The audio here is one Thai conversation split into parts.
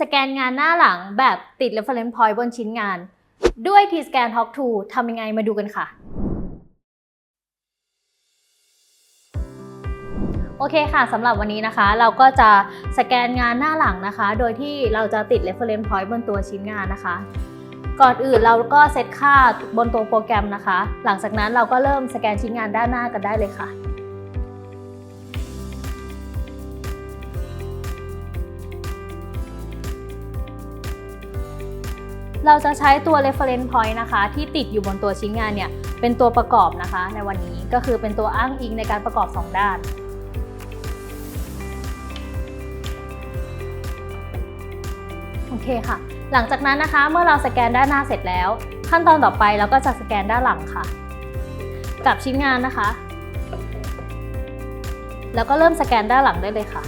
สแกนงานหน้าหลังแบบติด reference point บนชิ้นงาน ด้วย T-Scan Talk to ทำยังไงมาดูกันค่ะ โอเคค่ะสำหรับวันนี้นะคะ เราก็จะสแกนงานหน้าหลังนะคะ โดยที่เราจะติด reference point บนตัวชิ้นงานนะคะ ก่อนอื่นเราก็เซตค่าบนตัวโปรแกรมนะคะ หลังจากนั้นเราก็เริ่มสแกนชิ้นงานด้านหน้ากันได้เลยค่ะ เราจะใช้ตัว reference point นะคะ ที่ติดอยู่บนตัวชิ้นงานเนี่ย เป็นตัวประกอบนะคะ ในวันนี้ก็คือเป็นตัวอ้างอิงในการประกอบ 2 ด้าน โอเคค่ะ หลังจากนั้นนะคะ เมื่อเราสแกนด้านหน้าเสร็จแล้ว ขั้นตอนต่อไปเราก็จะสแกนด้านหลังค่ะ กับชิ้นงานนะคะ แล้วก็เริ่มสแกนด้านหลังได้เลยค่ะ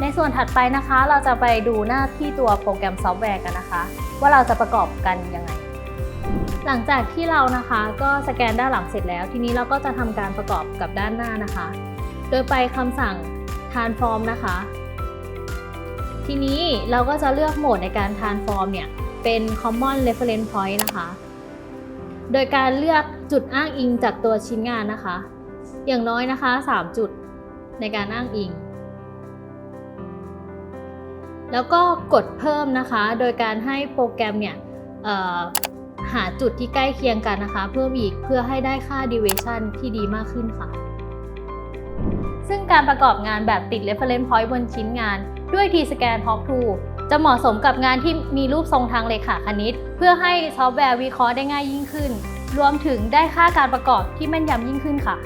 ในส่วนถัดไปนะคะ เราจะไปดูหน้าที่ตัวโปรแกรมซอฟต์แวร์กันนะคะ ว่าเราจะประกอบกันยังไง หลังจากที่เรานะคะก็สแกนด้านหลังเสร็จแล้ว ทีนี้เราก็จะทำการประกอบกับด้านหน้านะคะ โดยไปคำสั่ง transform นะคะ ทีนี้เราก็จะเลือกโหมดในการ transform เนี่ยเป็น common reference point นะคะ โดยการเลือกจุดอ้างอิงจากตัวชิ้นงานนะคะ อย่างน้อยนะคะ 3 จุดในการอ้างอิง แล้วก็กดเพิ่มนะคะ โดยการให้โปรแกรมเนี่ยหาจุดที่ใกล้เคียงกันนะคะ เพิ่มอีกเพื่อให้ได้ค่า deviation ที่ดีมากขึ้นค่ะ ซึ่งการประกอบงานแบบติด reference point บนชิ้นงาน ด้วย T-Scan Talk to จะเหมาะสมกับงานที่มีรูปทรงทางเลขาคณิต เพื่อให้ซอฟต์แวร์วิเคราะห์ได้ง่ายยิ่งขึ้น รวมถึงได้ค่าการประกอบที่แม่นยำยิ่งขึ้นค่ะ